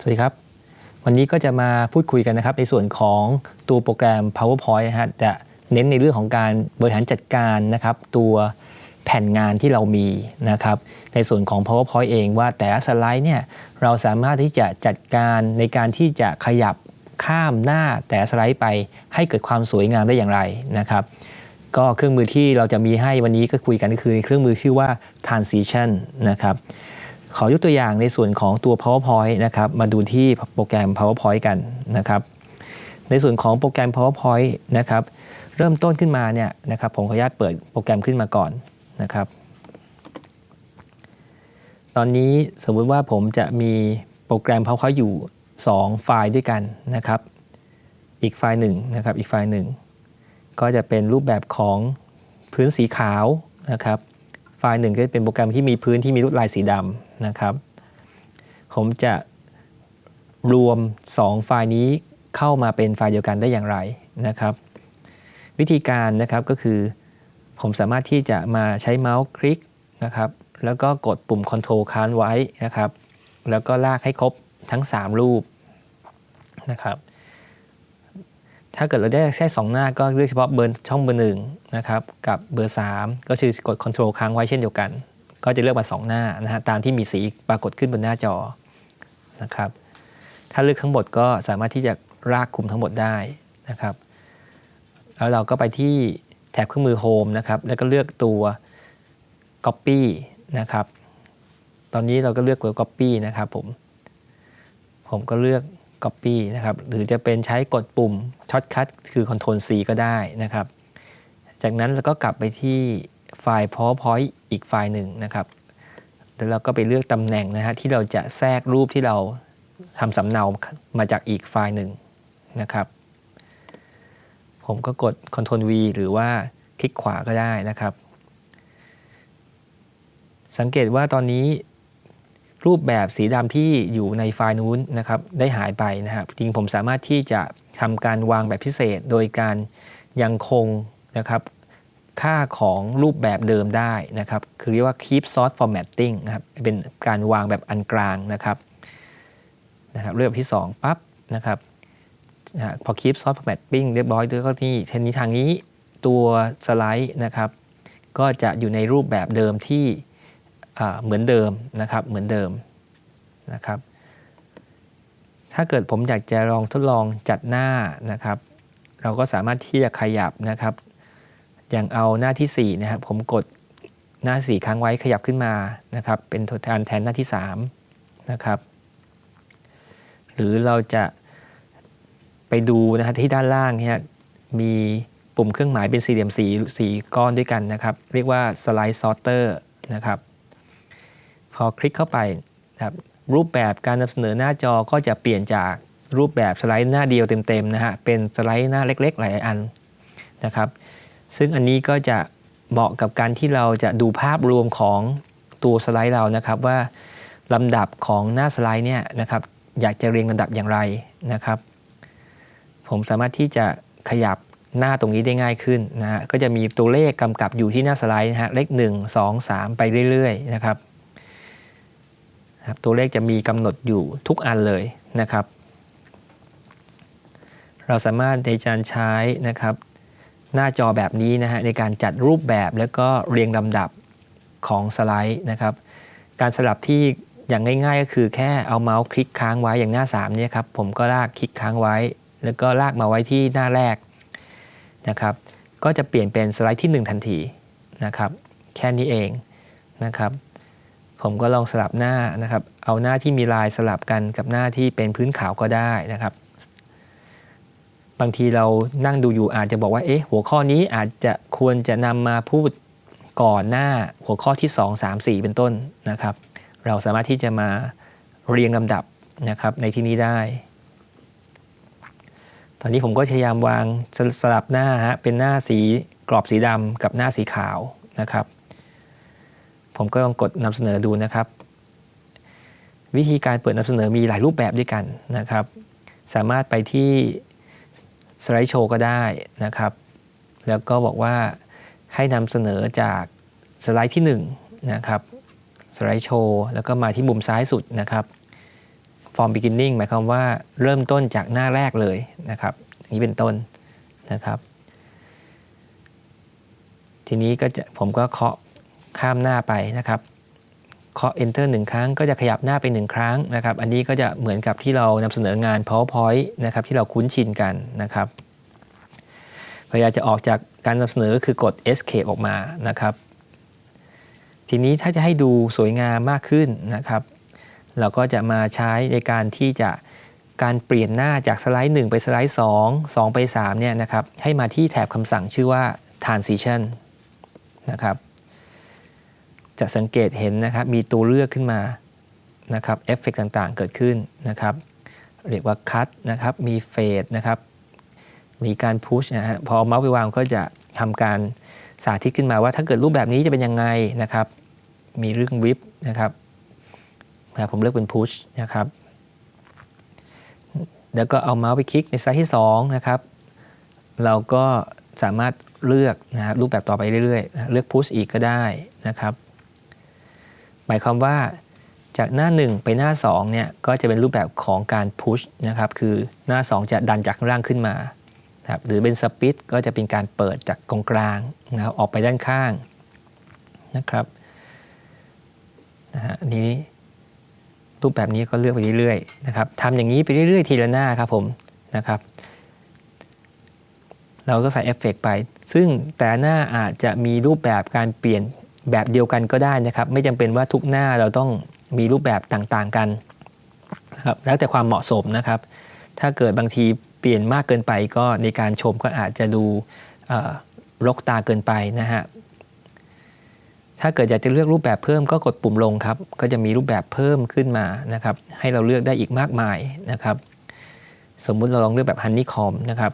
สวัสดีครับ วันนี้ก็จะมาพูดคุยกันนะครับ ในส่วนของตัวโปรแกรม PowerPoint นะฮะจะเน้นในเรื่องของการบริหารจัดการนะครับ ตัวแผ่นงานที่เรามีนะครับ ในส่วนของ PowerPoint เองว่าแต่ละสไลด์เนี่ยเราสามารถที่จะจัดการในการที่จะขยับข้ามหน้าแต่สไลด์ไปให้เกิดความสวยงามได้อย่างไรนะครับ ก็เครื่องมือที่เราจะมีให้วันนี้ก็คุยกันก็คือเครื่องมือชื่อว่า transition นะครับ ขอยกตัวอย่างในส่วนของตัว PowerPoint นะครับมาดูที่โปรแกรม PowerPoint กันนะครับ ในส่วนของโปรแกรม PowerPoint นะครับ เริ่มต้นขึ้นมาเนี่ยนะครับผมขออนุญาตเปิดโปรแกรมขึ้นมาก่อนนะครับ ตอนนี้สมมุติว่าผมจะมีโปรแกรม PowerPoint อยู่ 2 ไฟล์ด้วยกันนะครับ อีกไฟล์หนึ่งนะครับอีกไฟล์หนึ่งก็จะเป็นรูปแบบของพื้นสีขาวนะครับ ไฟล์หนึ่งก็จะเป็นโปรแกรมที่มีพื้นที่มีลวดลายสีดำนะครับ ผมจะรวม 2 ไฟล์นี้เข้ามาเป็นไฟล์เดียวกันได้อย่างไรนะครับ วิธีการนะครับก็คือ ผมสามารถที่จะมาใช้เมาส์คลิกนะครับ แล้วก็กดปุ่ม Ctrl ค้างไว้นะครับ แล้วก็ลากให้ครบทั้ง 3 รูปนะครับ ถ้าเกิดเราได้แค่2หน้าก็เลือกเฉพาะเบอร์ช่องเบอร์หนึ่งนะครับกับเบอร์ 3 ก็คือกด Ctrl ค้างไว้เช่นเดียวกัน ก็จะเลือกมา 2 หน้านะฮะตามที่มีสีปรากฏขึ้นบนหน้าจอนะครับถ้าเลือกทั้งหมดก็สามารถที่จะรากคุมทั้งหมดได้นะครับแล้วเราก็ไปที่แถบเครื่องมือ Home นะครับแล้วก็เลือกตัว Copy นะครับตอนนี้เราก็เลือกตัว Copy นะครับผมผมก็เลือก Copy นะครับหรือจะเป็นใช้กดปุ่มช็อตคัทคือ Ctrl C ก็ได้นะครับ จากนั้นเราก็กลับไปที่ไฟล์ PowerPoint อีกไฟล์หนึ่งนะครับแล้วเราก็ไปเลือกตำแหน่งนะฮะที่เราจะแทรกรูปที่เราทำสำเนามาจากอีกไฟล์หนึ่งนะครับ ผมก็กด Ctrl V หรือว่าคลิกขวาก็ได้นะครับ สังเกตว่าตอนนี้ รูปแบบสีดำที่อยู่ในไฟล์นู้นนะครับได้หายไปนะครับจริงผมสามารถที่จะทำการวางแบบพิเศษ โดยการยังคงนะครับค่าของรูปแบบเดิมได้นะครับ คือเรียกว่า keep source formatting นะครับ เป็นการวางแบบอันกลางนะครับนะครับเลือกที่ 2ปั๊บนะครับนะพอ keep source formatting เรียบร้อยแล้วก็ที่เทนนี้ทางนี้ตัวสไลด์นะครับ ก็จะอยู่ในรูปแบบเดิมที่ เหมือนเดิมนะครับเหมือนเดิมนะครับ ถ้าเกิดผมอยากจะลองทดลองจัดหน้านะครับ เราก็สามารถที่จะขยับนะครับ อย่างเอาหน้าที่4นะครับผมกดหน้า 4 ครั้งไว้ขยับขึ้นมานะครับ เป็นทดแทนแทนหน้าที่3นะครับหรือเราจะไปดูนะฮะที่ด้านล่างเนี่ยมีปุ่มเครื่องหมายเป็นสี่เหลี่ยมสีสีก้อนด้วยกันนะครับ เรียกว่า slide sorter นะครับ พอคลิกเข้าไปนะครับรูปแบบการนำเสนอหน้าจอก็จะเปลี่ยนจากรูปแบบสไลด์หน้าเดียวเต็มๆนะฮะเป็นสไลด์หน้าเล็ก ๆ หลายอันนะครับ ซึ่งอันนี้ก็จะเหมาะกับการที่เราจะดูภาพรวมของตัวสไลด์เรานะครับว่าลำดับของหน้าสไลด์เนี่ยนะครับอยากจะเรียงลำดับอย่างไรนะครับ ผมสามารถที่จะขยับหน้าตรงนี้ได้ง่ายขึ้นนะฮะก็จะมีตัวเลขกำกับอยู่ที่หน้าสไลด์นะฮะเลข1 2 3 ไปเรื่อยๆนะครับ ตัวเลขจะมีกำหนดอยู่ทุกอันเลยนะครับ เราสามารถในการใช้นะครับ หน้าจอแบบนี้นะฮะในการจัดรูปแบบแล้วก็เรียงลำดับของสไลด์นะครับ การสลับที่อย่างง่ายๆ ก็คือแค่เอาเมาส์คลิกค้างไว้อย่างหน้า3เนี่ยครับผมก็ลากคลิกค้างไว้ แล้วก็ลากมาไว้ที่หน้าแรกนะครับ ก็จะเปลี่ยนเป็นสไลด์ที่ 1 ทันทีนะครับ แค่นี้เองนะครับ ผมก็ลองสลับหน้านะครับ เอาหน้าที่มีลายสลับกันกับหน้าที่เป็นพื้นขาวก็ได้นะครับ บางทีเรานั่งดูอยู่อาจจะบอกว่า เอ๊ะ หัวข้อนี้อาจจะควรจะนำมาพูดก่อนหน้าหัวข้อที่ 2 3 4 เป็นต้นนะครับ เราสามารถที่จะมาเรียงลำดับนะครับในที่นี้ได้ ตอนนี้ผมก็พยายามวางสสลับหน้าฮะเป็นหน้าสีกรอบสีดำกับหน้าสีขาวนะครับ ผมก็ลองกดนำเสนอดูนะครับ วิธีการเปิดนำเสนอมีหลายรูปแบบด้วยกันนะครับ สามารถไปที่สไลด์โชว์ก็ได้นะครับ แล้วก็บอกว่าให้นำเสนอจากสไลด์ที่1นะครับสไลด์โชว์แล้วก็มาที่มุมซ้ายสุดนะครับ from beginning หมายความว่าเริ่มต้นจากหน้าแรกเลยนะครับอย่างนี้เป็นต้นนะครับ ทีนี้ก็จะผมก็เคาะ ข้ามหน้าไปนะครับเคาะ enter หนึ่งครั้งก็จะขยับหน้าไปหนึ่งครั้งนะครับ อันนี้ก็จะเหมือนกับที่เรานำเสนองาน powerpoint นะครับที่เราคุ้นชินกันนะครับเวลาจะออกจากการนำเสนอคือกด escape ออกมานะครับ ทีนี้ถ้าจะให้ดูสวยงามมากขึ้นนะครับ เราก็จะมาใช้ในการที่จะการเปลี่ยนหน้าจากสไลด์ 1 ไปสไลด์ 2 2 ไป3เนี่ยนะครับให้มาที่แถบคำสั่งชื่อว่า transition นะครับ จะสังเกตเห็นนะครับมีตัวเลือกขึ้นมานะครับเอฟเฟกต่างๆ เกิดขึ้นนะครับ เรียกว่า cut นะครับมี fade นะครับมีการ push นะฮะพอเมาส์ไปวางก็จะทำการสาธิตขึ้นมาว่าถ้าเกิดรูปแบบนี้จะเป็นยังไงนะครับ มีเรื่องวิบนะครับผมเลือกเป็น push นะครับแล้วก็เอาเมาส์ไปคลิกในไซส์ที่2นะครับเราก็สามารถเลือกนะครับรูปแบบต่อไปเรื่อยๆ เลือก push อีกก็ได้นะครับ หมายความว่าจากหน้า 1 ไปหน้า2เนี่ยก็จะเป็นรูปแบบของการ push นะครับคือหน้า 2 จะดันจากข้างล่างขึ้นมานะครับหรือเป็น split ก็จะเป็นการเปิดจากตรงกลางนะครับออกไปด้านข้างนะครับนะฮะอันนี้รูปแบบนี้ก็เลือกไปเรื่อยๆนะครับทำอย่างนี้ไปเรื่อยๆ ทีละหน้าครับผมนะครับ เราก็ใส่เอฟเฟกต์ไป ซึ่งแต่หน้าอาจจะมีรูปแบบการเปลี่ยน แบบเดียวกันก็ได้นะครับ ไม่จำเป็นว่าทุกหน้าเราต้องมีรูปแบบต่างๆกันนะครับแล้วแต่ความเหมาะสมนะครับ ถ้าเกิดบางทีเปลี่ยนมากเกินไปก็ในการชมก็อาจจะดูรกตาเกินไปนะฮะถ้าเกิดอยากจะเลือกรูปแบบเพิ่มก็กดปุ่มลงครับ ก็จะมีรูปแบบเพิ่มขึ้นมานะครับ ให้เราเลือกได้อีกมากมายนะครับ สมมุติเราลองเลือกแบบฮันนี่คอมนะครับ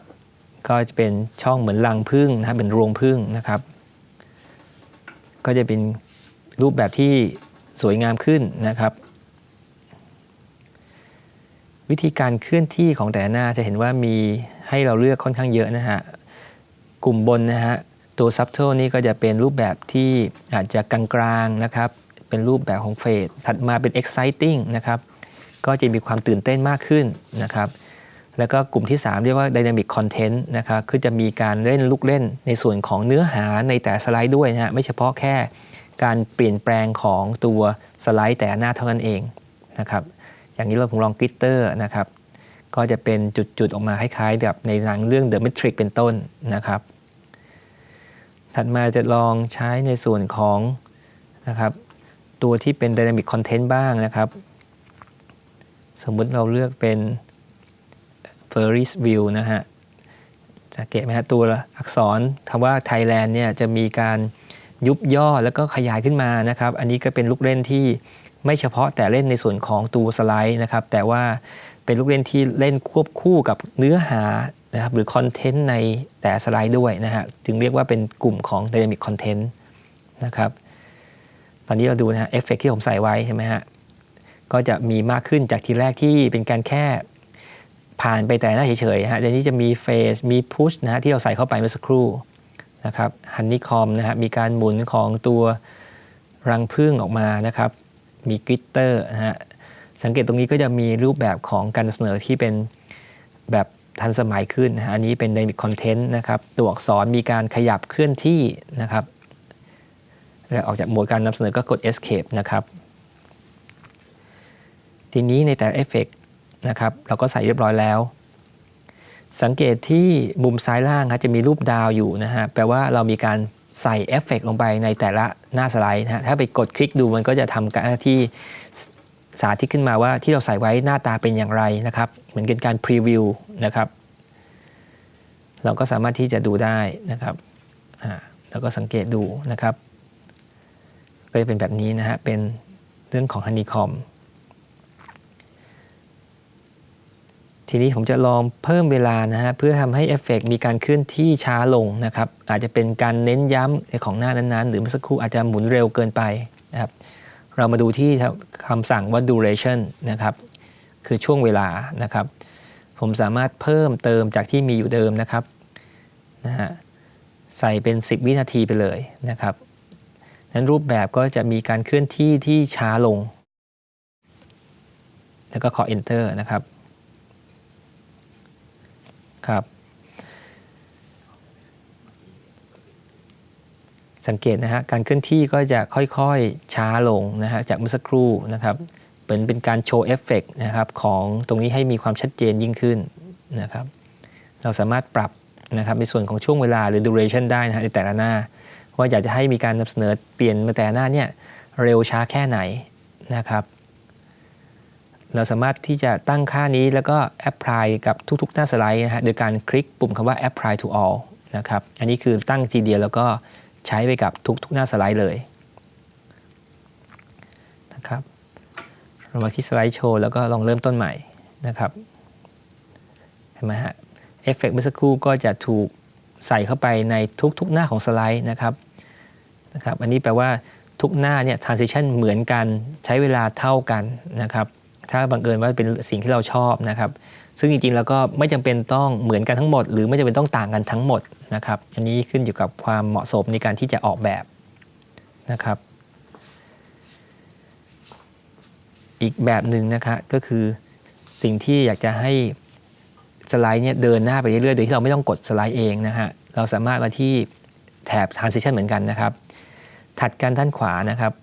ก็จะเป็นช่องเหมือนรังผึ้งนะเป็นรวงผึ้งนะครับ ก็จะเป็นรูปแบบที่สวยงามขึ้นนะครับ วิธีการเคลื่อนที่ของแต่หน้าจะเห็นว่ามีให้เราเลือกค่อนข้างเยอะนะฮะกลุ่มบนนะฮะตัว subtle นี่ก็จะเป็นรูปแบบที่อาจจะกลางๆนะครับ เป็นรูปแบบของเฟสถัดมาเป็น exciting นะครับ ก็จะมีความตื่นเต้นมากขึ้นนะครับ แล้วก็กลุ่มที่ 3 เรียกว่า dynamic content นะครับคือจะมีการเล่นลูกเล่นในส่วนของเนื้อหาในแต่สไลด์ด้วยนะฮะไม่เฉพาะแค่การเปลี่ยนแปลงของตัวสไลด์แต่หน้าเท่านั้นเองนะครับอย่างนี้เราผมลองกริตเตอร์นะครับก็จะเป็นจุดๆ ออกมาคล้ายๆแบบในหนังเรื่อง The Matrix เป็นต้นนะครับ ถัดมาจะลองใช้ในส่วนของนะครับตัวที่เป็น Dynamic Content บ้างนะครับ สมมุติเราเลือกเป็น Ferris View นะฮะสังเกตไหมฮะตัวอักษรคำว่า Thailand เนี่ยจะมีการยุบย่อแล้วก็ขยายขึ้นมานะครับ อันนี้ก็เป็นลูกเล่นที่ไม่เฉพาะแต่เล่นในส่วนของตัวสไลด์นะครับ แต่ว่าเป็นลูกเล่นที่เล่นควบคู่กับเนื้อหานะครับหรือคอนเทนต์ในแต่สไลด์ด้วยนะฮะจึงเรียกว่าเป็นกลุ่มของ Dynamic Content นะครับ ตอนนี้เราดูนะฮะเอฟเฟกที่ผมใส่ไว้ใช่ไหมฮะก็จะมีมากขึ้นจากทีแรกที่เป็นการแค่ ผ่านไปแต่หน้าเฉยๆฮะเดี๋ยวนี้จะมีเฟสมีพุชนะฮะที่เราใส่เข้าไปเมื่อสักครู่นะครับฮันนี่คอมนะฮะมีการหมุนของตัวรังผึ้งออกมานะครับ มีกริตเตอร์นะฮะสังเกตตรงนี้ก็จะมีรูปแบบของการนำเสนอที่เป็นแบบทันสมัยขึ้นนะฮะอันนี้เป็น Dynamic Content นะครับ ตัวอักษรมีการขยับเคลื่อนที่นะครับแล้วออกจากโหมดการนำเสนอก็กด Escape นะครับ ทีนี้ในแต่ละเอฟเฟก นะครับ เราก็ใส่เรียบร้อยแล้ว สังเกตที่มุมซ้ายล่างครับจะมีรูปดาวอยู่นะฮะแปลว่าเรามีการใส่เอฟเฟกลงไปในแต่ละหน้าสไลด์นะฮะถ้าไปกดคลิกดูมันก็จะทำการที่สาธิตขึ้นมาว่าที่เราใส่ไว้หน้าตาเป็นอย่างไรนะครับ เหมือนเป็นการพรีวิวนะครับ เราก็สามารถที่จะดูได้นะครับอ่าแล้วก็สังเกตดูนะครับ ก็จะเป็นแบบนี้นะฮะเป็นเรื่องของฮันนีคอม ทีนี้ผมจะลองเพิ่มเวลานะฮะเพื่อทำให้เอฟเฟกมีการเคลื่อนที่ช้าลงนะครับ อาจจะเป็นการเน้นย้ำของหน้านั้นๆ หรือเมื่อสักครู่อาจจะหมุนเร็วเกินไปนะครับ เรามาดูที่คำสั่งว่า duration นะครับ คือช่วงเวลานะครับ ผมสามารถเพิ่มเติมจากที่มีอยู่เดิมนะครับนะฮะใส่เป็น 10 วินาทีไปเลยนะครับนั้นรูปแบบก็จะมีการเคลื่อนที่ที่ช้าลง แล้วก็ขอ enter นะครับ ครับ สังเกตนะฮะการเคลื่อนที่ก็จะค่อยๆช้าลงนะฮะจากเมื่อสักครู่นะครับเหมือนเป็นการโชว์เอฟเฟกนะครับของตรงนี้ให้มีความชัดเจนยิ่งขึ้นนะครับเราสามารถปรับนะครับในส่วนของช่วงเวลาหรือ duration ได้นะฮะในแต่ละหน้า ว่าอยากจะให้มีการนำเสนอเปลี่ยนมาแต่ละหน้าเนี่ยเร็วช้าแค่ไหนนะครับ เราสามารถที่จะตั้งค่านี้แล้วก็ apply กับทุกๆ หน้าสไลด์นะฮะโดยการคลิกปุ่มคำว่า apply to all นะครับ อันนี้คือตั้งทีเดียวแล้วก็ใช้ไปกับทุกๆ หน้าสไลด์เลยนะครับเรามาที่สไลด์โชว์แล้วก็ลองเริ่มต้นใหม่นะครับเห็นไหมฮะเอฟเฟกต์เมื่อสักครู่ก็จะถูกใส่เข้าไปในทุกๆ หน้าของสไลด์นะครับนะครับ อันนี้แปลว่าทุกหน้าเนี่ย transition เหมือนกันใช้เวลาเท่ากันนะครับ ถ้าบังเอิญว่าเป็นสิ่งที่เราชอบนะครับ ซึ่งจริงๆแล้วก็ไม่จำเป็นต้องเหมือนกันทั้งหมด หรือไม่จำเป็นต้องต่างกันทั้งหมดนะครับ อันนี้ขึ้นอยู่กับความเหมาะสมในการที่จะออกแบบนะครับ อีกแบบหนึ่งนะคะก็คือสิ่งที่อยากจะให้สไลด์เนี่ยเดินหน้าไปเรื่อยๆ โดยที่เราไม่ต้องกดสไลด์เองนะฮะ เราสามารถมาที่แถบ transition เหมือนกันนะครับ ถัดกันด้านขวานะครับ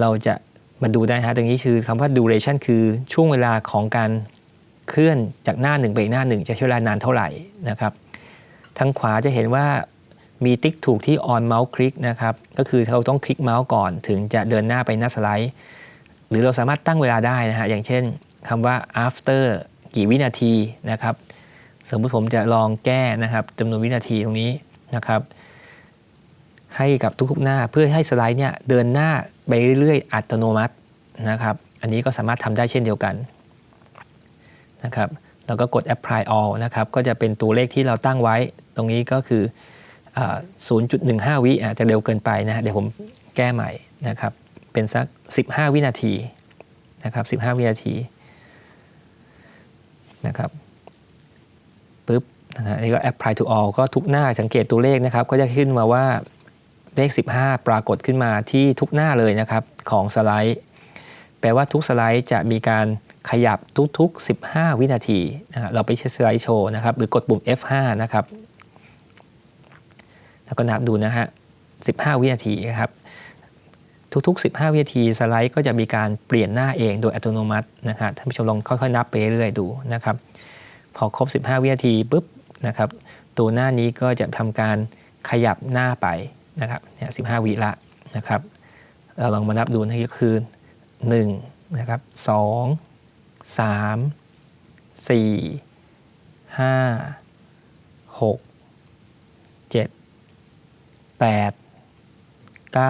เราจะ มาดูได้ฮะตรงนี้คือคำว่า duration คือช่วงเวลาของการเคลื่อนจากหน้าหนึ่งไปอีกหน้าหนึ่งจะใช้เวลานานเท่าไหร่นะครับทางขวาจะเห็นว่ามีติ๊กถูกที่ on mouse click นะครับก็คือเราต้องคลิกเมาส์ก่อนถึงจะเดินหน้าไปหน้าสไลด์ หรือเราสามารถตั้งเวลาได้นะฮะอย่างเช่นคำว่า after กี่วินาทีนะครับ สมมติผมจะลองแก้นะครับจำนวนวินาทีตรงนี้นะครับ ให้กับทุกๆหน้าเพื่อให้สไลด์เนี่ยเดินหน้าไปเรื่อยๆ อัตโนมัตินะครับ อันนี้ก็สามารถทำได้เช่นเดียวกันนะครับแล้วก็กด apply all นะครับก็จะเป็นตัวเลขที่เราตั้งไว้ ตรงนี้ก็คือ 0.15 วิอาจจะเร็วเกินไปนะฮะเดี๋ยวผมแก้ใหม่นะครับ เป็นสัก 15 วินาทีนะครับ 15 วินาทีนะครับปึ๊บนะฮะนี่ก็ apply to all ก็ทุกหน้าสังเกตตัวเลขนะครับ ก็จะขึ้นมาว่า เลข 15 ปรากฏขึ้นมาที่ทุกหน้าเลยนะครับของสไลด์ แปลว่าทุกสไลด์จะมีการขยับทุกๆ 15 วินาทีนะเราไปใช้สไลด์โชว์นะครับหรือกดปุ่ม F5 นะครับแล้วก็นับดูนะฮะ 15 วินาทีนะครับทุกๆ 15 วินาทีสไลด์ก็จะมีการเปลี่ยนหน้าเองโดยอัตโนมัตินะครับท่านผู้ชมลองค่อยๆ นับไปเรื่อยๆดูนะครับพอครบ 15 วินาทีปุ๊บนะครับตัวหน้านี้ก็จะทำการขยับหน้าไป นะครับเนี่ย15วิละนะครับเราลองมานับดูนะก็คือ1นะครับ2 3 4 5 6 7 8 9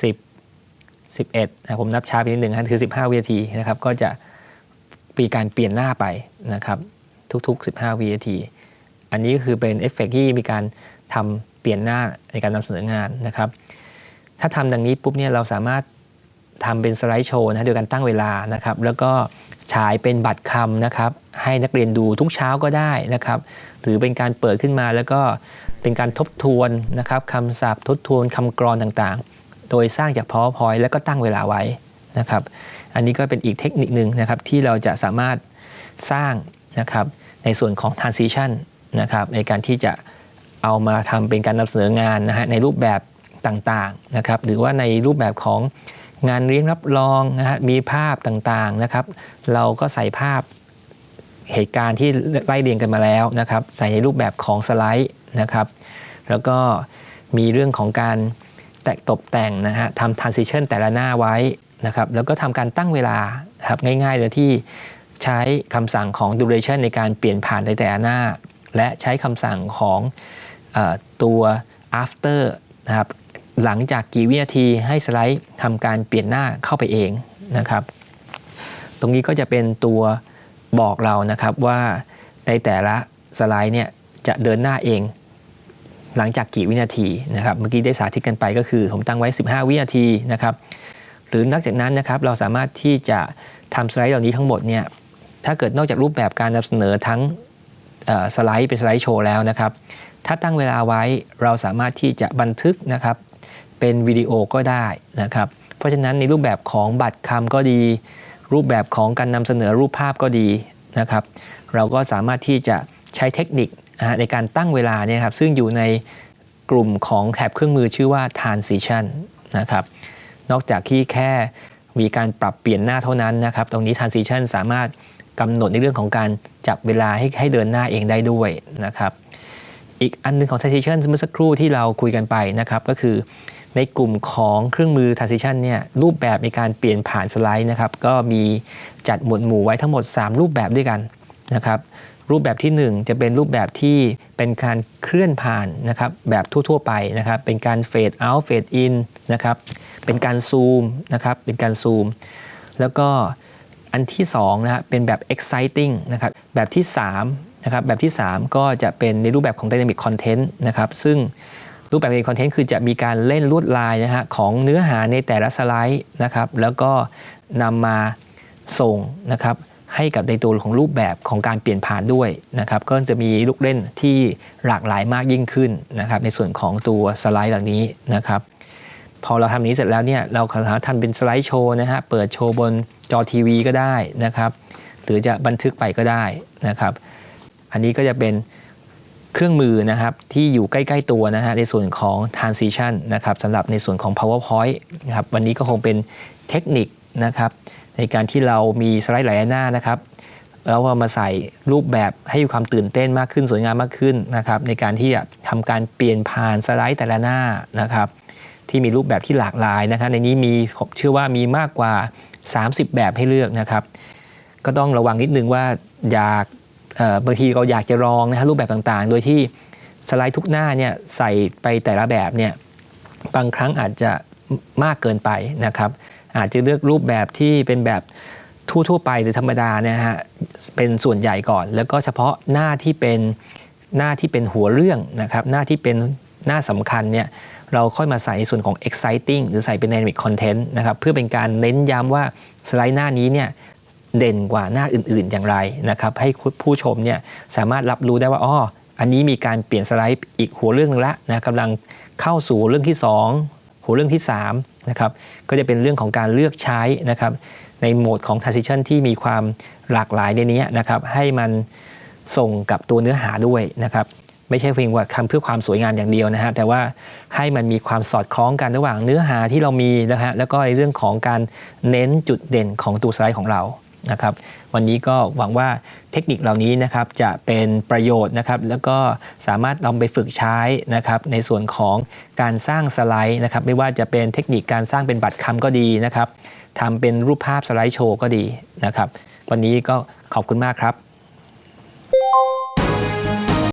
10 11นะผมนับช้าไปนิดหนึ่งนะคือ 15 วินาทีนะครับก็จะมีการเปลี่ยนหน้าไปนะครับทุกๆ 15 วินาที อันนี้ก็คือเป็นเอฟเฟกที่มีการทำ ปลี่ยนหน้าในการนำเสนองานนะครับ ถ้าทำดังนี้ปุ๊บเนี่ยเราสามารถทำเป็นสไลด์โชว์นะโดยการตั้งเวลานะครับ แล้วก็ฉายเป็นบัตรคำนะครับ ให้นักเรียนดูทุกเช้าก็ได้นะครับหรือเป็นการเปิดขึ้นมาแล้วก็เป็นการทบทวนนะครับคำศัพท์ทบทวนคำกรอนต่างๆ โดยสร้างจาก PowerPoint แล้วก็ตั้งเวลาไว้นะครับ อันนี้ก็เป็นอีกเทคนิคหนึ่งนะครับที่เราจะสามารถสร้างนะครับในส่วนของ transition นะครับในการที่จะ เอามาทำเป็นการนำเสนองานนะฮะในรูปแบบต่างๆนะครับหรือว่าในรูปแบบของงานเลี้ยงรับรองนะฮะมีภาพต่างๆนะครับ เราก็ใส่ภาพเหตุการณ์ที่ไล่เรียงกันมาแล้วนะครับ ใส่ในรูปแบบของสไลด์นะครับ แล้วก็มีเรื่องของการแตกตกแต่งนะฮะทำ transition แต่ละหน้าไว้นะครับ แล้วก็ทำการตั้งเวลาครับง่ายๆเลยที่ใช้คำสั่งของ duration ในการเปลี่ยนผ่านในแต่ละหน้า และใช้คำสั่งของ ตัว after นะครับหลังจากกี่วินาทีให้สไลด์ทำการเปลี่ยนหน้าเข้าไปเองนะครับ ตรงนี้ก็จะเป็นตัวบอกเรานะครับว่าในแต่ละสไลด์เนี่ยจะเดินหน้าเอง หลังจากกี่วินาทีนะครับเมื่อกี้ได้สาธิตกันไปก็คือ ผมตั้งไว้ 15 วินาทีนะครับ หรือนอกจากนั้นนะครับเราสามารถที่จะทำสไลด์เหล่านี้ทั้งหมดเนี่ยถ้าเกิดนอกจากรูปแบบการนำเสนอทั้งสไลด์เป็นสไลด์โชว์แล้วนะครับ ถ้าตั้งเวลาไว้เราสามารถที่จะบันทึกนะครับเป็นวิดีโอก็ได้นะครับ เพราะฉะนั้นในรูปแบบของบัตรคำก็ดี รูปแบบของการนำเสนอรูปภาพก็ดีนะครับ เราก็สามารถที่จะใช้เทคนิคในการตั้งเวลาเนี่ยครับซึ่งอยู่ในกลุ่มของแถบเครื่องมือชื่อว่า transition นะครับ นอกจากที่แค่มีการปรับเปลี่ยนหน้าเท่านั้นนะครับ ตรงนี้ transition สามารถกำหนดในเรื่องของการจับเวลาให้ให้เดินหน้าเองได้ด้วยนะครับ อีกอันหนึงของ transition เมื่อสักครู่ที่เราคุยกันไปนะครับก็คือในกลุ่มของเครื่องมือ transition เนี่ยรูปแบบในการเปลี่ยนผ่านสไลด์นะครับก็มีจัดหมวดหมู่ไว้ทั้งหมด 3 รูปแบบด้วยกันนะครับรูปแบบที่ 1 จะเป็นรูปแบบที่เป็นการเคลื่อนผ่านนะครับแบบทั่ว ๆ ไปนะครับเป็นการเฟดเอาท์เฟดอินนะครับเป็นการซูมนะครับเป็นการซูม แล้วก็อันที่2นะฮะเป็นแบบ exciting นะครับแบบที่3 นะครับแบบที่ 3 ก็จะเป็นในรูปแบบของ dynamic content นะครับซึ่งรูปแบบ dynamic content คือจะมีการเล่นลวดลายนะฮะของเนื้อหาในแต่ละสไลด์นะครับแล้วก็นำมาส่งนะครับให้กับในตัวของรูปแบบของการเปลี่ยนผ่านด้วยนะครับก็จะมีลูกเล่นที่หลากหลายมากยิ่งขึ้นนะครับในส่วนของตัวสไลด์เหล่านี้นะครับพอเราทำนี้เสร็จแล้วเนี่ยเราสามารถทำเป็นสไลด์โชว์นะฮะเปิดโชว์บนจอทีวีก็ได้นะครับหรือจะบันทึกไปก็ได้นะครับ อันนี้ก็จะเป็นเครื่องมือนะครับที่อยู่ใกล้ๆตัวนะฮะในส่วนของ transition นะครับสำหรับในส่วนของ powerpoint นะครับวันนี้ก็คงเป็นเทคนิคนะครับในการที่เรามีสไลด์หลายหน้านะครับแล้วเอามาใส่รูปแบบให้มีความตื่นเต้นมากขึ้นสวยงามมากขึ้นนะครับในการที่จะทำการเปลี่ยนผ่านสไลด์แต่ละหน้านะครับที่มีรูปแบบที่หลากหลายนะครับในนี้มีผมเชื่อว่ามีมากกว่า 30 แบบให้เลือกนะครับ ก็ต้องระวังนิดนึงว่าอยาก บางทีเราอยากจะลองนะฮะรูปแบบต่างๆ โดยที่สไลด์ทุกหน้าเนี่ยใส่ไปแต่ละแบบเนี่ยบางครั้งอาจจะมากเกินไปนะครับ อาจจะเลือกรูปแบบที่เป็นแบบทั่ว ๆ ไปหรือธรรมดาเนี่ยฮะเป็นส่วนใหญ่ก่อน แล้วก็เฉพาะหน้าที่เป็นหน้าที่เป็นหัวเรื่องนะครับ หน้าที่เป็นหน้าสำคัญเนี่ยเราค่อยมาใส่ในส่วนของ exciting หรือใส่เป็น dynamic content นะครับ เพื่อเป็นการเน้นย้ำว่าสไลด์หน้านี้เนี่ย เด่นกว่าหน้าอื่นๆอย่างไรนะครับให้ผู้ชมเนี่ยสามารถรับรู้ได้ว่าอ๋ออันนี้มีการเปลี่ยนสไลด์อีกหัวเรื่องนึงละนะกำลังเข้าสู่เรื่องที่ 2 หัวเรื่องที่3นะครับก็จะเป็นเรื่องของการเลือกใช้นะครับในโหมดของ transition ที่มีความหลากหลายในนี้นะครับให้มันส่งกับตัวเนื้อหาด้วยนะครับไม่ใช่เพียงว่าทำเพื่อความสวยงามอย่างเดียวนะฮะแต่ว่าให้มันมีความสอดคล้องกันระหว่างเนื้อหาที่เรามีนะฮะแล้วก็ในเรื่องของการเน้นจุดเด่นของตัวสไลด์ของเรา นะครับวันนี้ก็หวังว่าเทคนิคเหล่านี้นะครับจะเป็นประโยชน์นะครับแล้วก็สามารถนำไปฝึกใช้นะครับในส่วนของการสร้างสไลด์นะครับไม่ว่าจะเป็นเทคนิคการสร้างเป็นบัตรคำก็ดีนะครับทำเป็นรูปภาพสไลด์โชว์ก็ดีนะครับวันนี้ก็ขอบคุณมากครับ